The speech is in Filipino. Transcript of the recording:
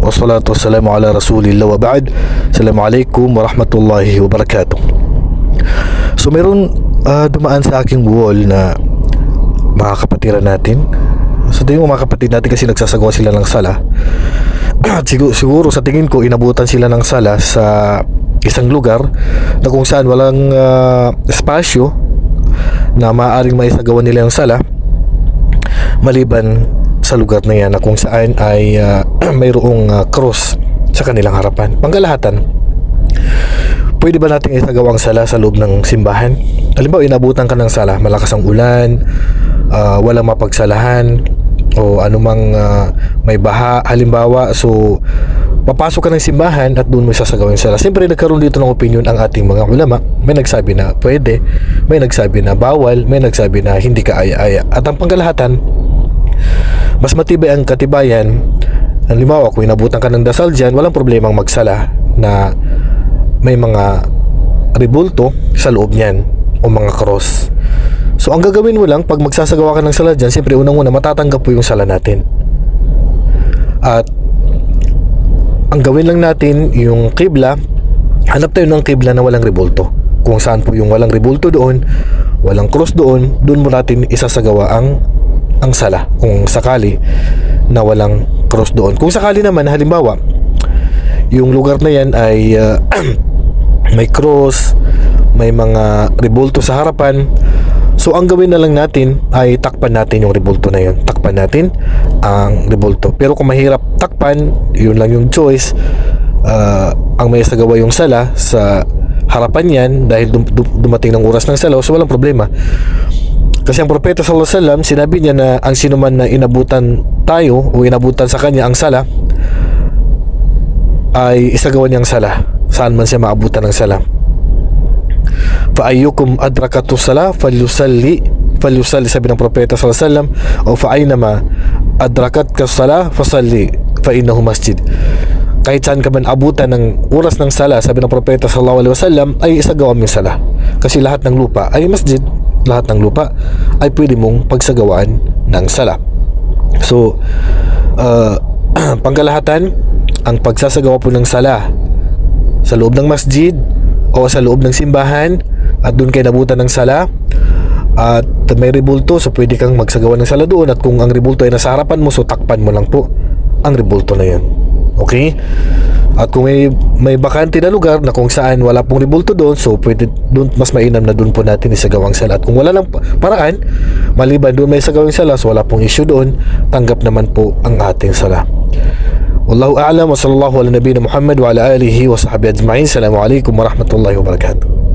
wassalatu wassalamu ala rasulillah wa ba'd. Assalamualaikum warahmatullahi wabarakatuh. So meron uh, dumaan sa aking wall na mga kapatiran natin. So tingin mo mga kapatid natin kasi nagsasagawa sila ng sala. siguro, siguro sa tingin ko inabutan sila ng sala sa isang lugar na kung saan walang uh, espasyo na maaaring maisagawa nila yung sala maliban sa lugar na yan na kung saan ay ah, mayroong ah, cross sa kanilang harapan. Pangkalahatan, pwede ba nating isagawa ang sala sa loob ng simbahan? Halimbawa, inabutan ka ng sala, malakas ang ulan, ah, walang mapagsalahan, o anumang ah, may baha, halimbawa, so papasok ka ng simbahan at doon mo sasagawa yung sala. Siyempre, nagkaroon dito ng opinion ang ating mga ulama. May nagsabi na pwede, may nagsabi na bawal, may nagsabi na hindi ka aya-aya. At ang pangkalahatan, mas matibay ang katibayan. Halimbawa kung inabutan ka ng dasal dyan walang problemang magsala na may mga rebulto sa loob niyan o mga cross. So ang gagawin mo lang pag magsasagawa ka ng sala dyan siyempre unang una matatanggap po yung sala natin. At ang gawin lang natin yung kibla hanap tayo ng kibla na walang rebulto kung saan po yung walang rebulto doon walang cross doon doon mo natin isasagawa ang ang sala kung sakali na walang cross doon. Kung sakali naman halimbawa yung lugar na yan ay uh, may cross may mga rebulto sa harapan. So ang gawin na lang natin ay takpan natin yung rebulto na yun. Takpan natin ang rebulto pero kung mahirap takpan yun lang yung choice. Uh, ang may sagawa yung sala sa harapan yan dahil dum- dum- dumating ng oras ng salaw so walang problema kasi ang propeta sallallahu alaihi wasallam sinabi niya na ang sino man na inabutan tayo o inabutan sa kanya ang sala ay isagawa niyang sala. Saan man siya maabutan ng sala. Fa ayyukum adrakatu sala falyusalli falyusalli sabi ng propeta sallallahu alaihi wasallam o fa aynama adrakat ka sala fasalli fa innahu masjid. Kahit saan ka man abutan ng oras ng sala sabi ng propeta sallallahu alaihi wasallam ay isagawa mo sala. Kasi lahat ng lupa ay masjid lahat ng lupa ay pwede mong pagsagawaan ng sala. So uh, pangkalahatan ang pagsasagawa po ng sala sa loob ng masjid o sa loob ng simbahan at doon kayo nabutan ng sala at may rebulto so pwede kang magsagawa ng sala doon at kung ang rebulto ay nasa harapan mo so takpan mo lang po ang rebulto na yun. Okay at kung may, may bakante na lugar na kung saan wala pong ribulto doon, so pwede doon, mas mainam na doon po natin isagawang sala. At kung wala lang paraan, maliban doon may isagawang sala, so wala pong issue doon, tanggap naman po ang ating sala. Wallahu a'lam wa sallallahu ala nabiyina Muhammad wa ala alihi wa sahbihi ajma'in. Assalamu alaikum wa rahmatullahi wa barakatuh.